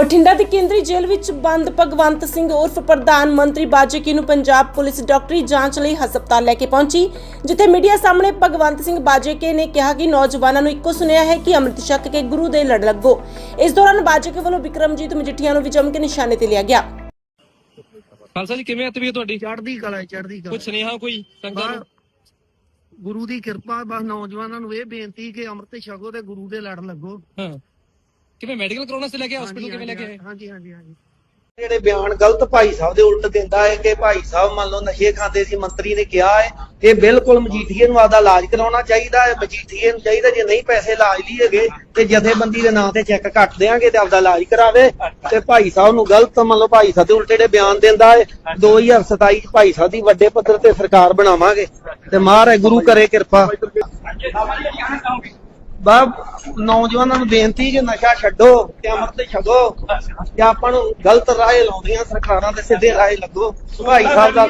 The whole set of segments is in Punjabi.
ਬਠਿੰਡਾ ਦੀ ਕੇਂਦਰੀ ਜੇਲ੍ਹ ਵਿੱਚ ਬੰਦ ਭਗਵੰਤ ਸਿੰਘ ਉਰਫ ਪ੍ਰਧਾਨ ਮੰਤਰੀ ਬਾਜੇਕੀ ਨੂੰ ਪੰਜਾਬ ਪੁਲਿਸ ਡਾਕਟਰੀ ਜਾਂਚ ਲਈ ਹਸਪਤਾਲ ਲੈ ਕੇ ਪਹੁੰਚੀ ਜਿੱਥੇ ਮੀਡੀਆ ਸਾਹਮਣੇ ਭਗਵੰਤ ਸਿੰਘ ਬਾਜੇਕੇ ਨੇ ਕਿਹਾ ਕਿ ਨੌਜਵਾਨਾਂ ਨੂੰ ਇੱਕੋ ਸੁਨੇਹਾ ਹੈ ਕਿ ਅੰਮ੍ਰਿਤ ਛਕ ਕੇ ਗੁਰੂ ਦੇ ਲੜ ਲੱਗੋ। ਇਸ ਦੌਰਾਨ ਬਾਜੇਕੇ ਵੱਲੋਂ ਵਿਕਰਮਜੀਤ ਮਜੀਠੀਆ ਨੂੰ ਵੀ ਜੰਮ ਕੇ ਨਿਸ਼ਾਨੇ ਤੇ ਲਿਆ ਗਿਆ। ਖਾਲਸਾ ਜੀ ਕਿਵੇਂ ਤਬੀਅਤ ਤੁਹਾਡੀ? ਚੜ੍ਹਦੀ ਕਲਾ ਚੜ੍ਹਦੀ ਕਲਾ ਕੁਝ ਸੁਨੇਹਾ ਕੋਈ ਸੰਗਤਾਂ? ਨੂੰ ਗੁਰੂ ਦੀ ਕਿਰਪਾ ਬਸ ਨੌਜਵਾਨਾਂ ਨੂੰ ਇਹ ਬੇਨਤੀ ਕਿ ਅੰਮ੍ਰਿਤ ਛਕੋ ਤੇ ਗੁਰੂ ਦੇ ਲੜ ਲੱਗੋ। ਹਾਂ। ਕਿਵੇਂ ਮੈਡੀਕਲ ਕਰਾਉਣਾ ਸੀ ਲੈ ਕੇ ਹਸਪੀਟਲ ਕਿਵੇਂ ਲੈ ਕੇ ਆਏ? ਹਾਂਜੀ ਹਾਂਜੀ ਹਾਂਜੀ। ਜਿਹੜੇ ਬਿਆਨ ਗਲਤ ਭਾਈ ਸਾਹਿਬ ਦੇ ਉਲਟ ਦਿੰਦਾ ਹੈ ਕਿ ਭਾਈ ਸਾਹਿਬ ਮੰਨ ਲਓ ਨਸ਼ੇ ਖਾਂਦੇ ਸੀ ਮੰਤਰੀ ਨੇ ਕਿਹਾ ਹੈ ਇਹ ਬਿਲਕੁਲ ਮਜੀਠੀਏ ਨੂੰ ਆਦਾ ਇਲਾਜ ਕਰਾਉਣਾ ਚਾਹੀਦਾ ਹੈ ਮਜੀਠੀਏ ਨੂੰ ਚਾਹੀਦਾ ਜੇ ਨਹੀਂ ਪੈਸੇ ਇਲਾਜ ਲਈ ਹੈਗੇ ਤੇ ਜਥੇਬੰਦੀ ਦੇ ਨਾਂ ਤੇ ਚੈੱਕ ਕੱਟ ਦੇਾਂਗੇ ਤੇ ਆਪਦਾ ਇਲਾਜ ਕਰਾਵੇ ਤੇ ਭਾਈ ਸਾਹਿਬ ਨੂੰ ਗਲਤ ਮੰਨ ਲਓ ਭਾਈ ਸਾਹਿਬ ਦੇ ਉਲਟੇ ਜਿਹੜੇ ਬਿਆਨ ਦਿੰਦਾ ਹੈ 2027 ਚ ਭਾਈ ਸਾਹਿਬ ਦੀ ਵੱਡੇ ਪੱਧਰ ਤੇ ਸਰਕਾਰ ਬਣਾਵਾਂਗੇ ਤੇ ਮਹਾਰਾਜ ਗੁਰੂ ਕਰੇ ਕਿਰਪਾ। ਬਾ ਨੌਜਵਾਨਾਂ ਨੂੰ ਬੇਨਤੀ ਕਿ ਨਸ਼ਾ ਛੱਡੋ ਤੇ ਅੰਮ੍ਰਿਤ ਛਕੋ ਤੇ ਆਪਾਂ ਨੂੰ ਗਲਤ ਰਾਹ ਲਾਉਂਦੀਆਂ ਸਰਕਾਰਾਂ ਦੇ ਸਿੱਧੇ ਰਾਹ ਲੱਗੋ ਭਾਈ ਸਾਹਿਬ ਦਾ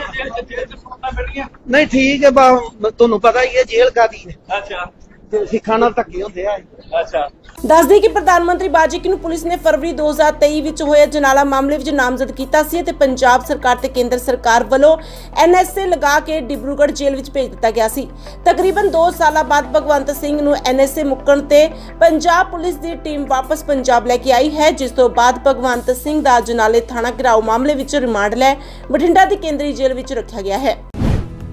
ਨਹੀਂ ਠੀਕ ਹੈ ਬਾ ਤੁਹਾਨੂੰ ਪਤਾ ਹੀ ਹੈ ਜੇਲ੍ਹ ਕਾਦੀ ਹੈ। ਅੱਛਾ। ਤੇ ਸਿੱਖਾਂ ਨਾਲ ਧੱਕੇ ਹੁੰਦੇ ਆ। ਅੱਛਾ। ਦੱਸਦੇ ਕਿ ਪ੍ਰਧਾਨ ਮੰਤਰੀ ਬਾਜੇਕੀ ਨੂੰ ਪੁਲਿਸ ਨੇ ਫਰਵਰੀ 2023 ਵਿੱਚ ਹੋਏ ਜਨਾਲਾ ਮਾਮਲੇ ਵਿੱਚ ਨਾਮਜ਼ਦ ਕੀਤਾ ਸੀ ਅਤੇ ਪੰਜਾਬ ਸਰਕਾਰ ਤੇ ਕੇਂਦਰ ਸਰਕਾਰ ਵੱਲੋਂ ਐਨਐਸਏ ਲਗਾ ਕੇ ਡਿਬਰੂਗੜ੍ਹ ਜੇਲ੍ਹ ਵਿੱਚ ਭੇਜ ਦਿੱਤਾ ਗਿਆ ਸੀ। ਤਕਰੀਬਨ 2 ਸਾਲਾਂ ਬਾਅਦ ਭਗਵੰਤ ਸਿੰਘ ਨੂੰ ਐਨਐਸਏ ਮੁੱਕਣ ਤੇ ਪੰਜਾਬ ਪੁਲਿਸ ਦੀ ਟੀਮ ਵਾਪਸ ਪੰਜਾਬ ਲੈ ਕੇ ਆਈ ਹੈ, ਜਿਸ ਤੋਂ ਬਾਅਦ ਭਗਵੰਤ ਸਿੰਘ ਦਾ ਜਨਾਲੇ ਥਾਣਾ ਘਿਰਾਓ ਮਾਮਲੇ ਵਿੱਚ ਰਿਮਾਂਡ ਲੈ ਬਠਿੰਡਾ ਦੀ ਕੇਂਦਰੀ ਜੇਲ੍ਹ ਵਿੱਚ ਰੱਖਿਆ ਗਿਆ ਹੈ।